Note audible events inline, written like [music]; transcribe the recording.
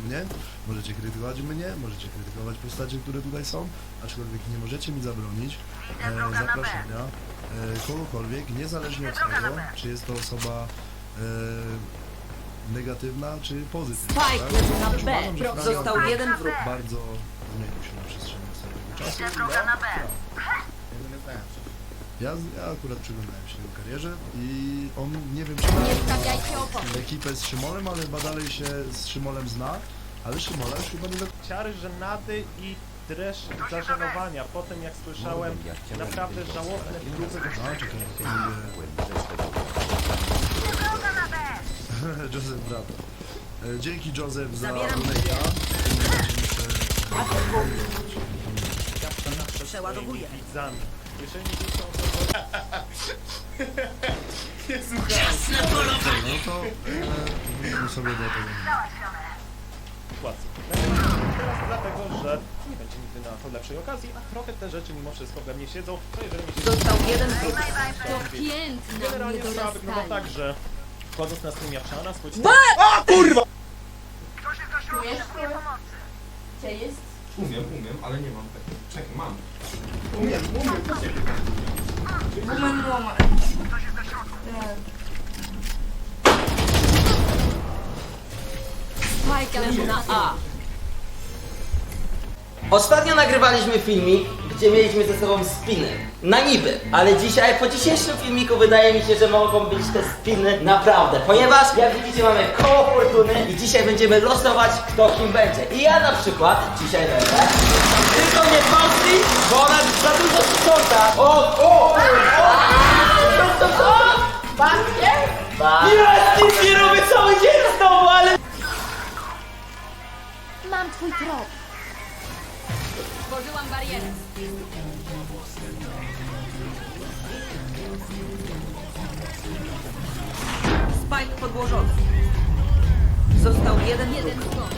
mnie, możecie krytykować mnie, możecie krytykować postacie, które tutaj są, aczkolwiek nie możecie mi zabronić e, zapraszania e, kogokolwiek, niezależnie od tego, czy jest to osoba e, negatywna, czy pozytywna. Spike tak? leży na B. uważam, że Został jeden wróg. bardzo zmienił się na przestrzeni ostatniego czasu. Ja, ja, ja akurat przyglądałem się jego karierze i on nie wiem czy ma Nie stawiajcie opon. ekipę z Szymolem, ale chyba dalej się z Szymolem zna, ale Szymola już chyba nie do ciary żenady i dreszcz zażenowania po tym jak słyszałem naprawdę żałosne próby końca, czy to to mówię [laughs] Joseph brata. E, Dzięki Joseph za Zabieram donate'a. Przeładowuję. widzami. Jeżeli nie są to... Nie słuchaj. No to e, sobie do tego. sytuacji. Teraz dlatego, że nie będzie nigdy na to lepszej okazji, a trochę te rzeczy mimo wszystko we mnie siedzą, to jeżeli mi się Został jeden wróg. To piękna Generalnie sprawa wygląda tak, że wchodząc na stream Japszana, swój Gdzie jest? Umiem, umiem, ale nie mam tego. Czekaj, mam. Spike leży na A. Ostatnio nagrywaliśmy filmik, gdzie mieliśmy ze sobą spiny. Na niby. Ale dzisiaj, po dzisiejszym filmiku wydaje mi się, że mogą być te spiny naprawdę. Ponieważ, jak widzicie, mamy koło fortuny i dzisiaj będziemy losować, kto kim będzie. I ja na przykład dzisiaj będę. Tylko nie Fausti, bo ona za dużo sprząta. O, o, o! Co? Bankiem? Jest, nic cały dzień znowu, ale... Mam twój trop. Stworzyłam barierę. Spike podłożony. Został jeden. Jeden skok.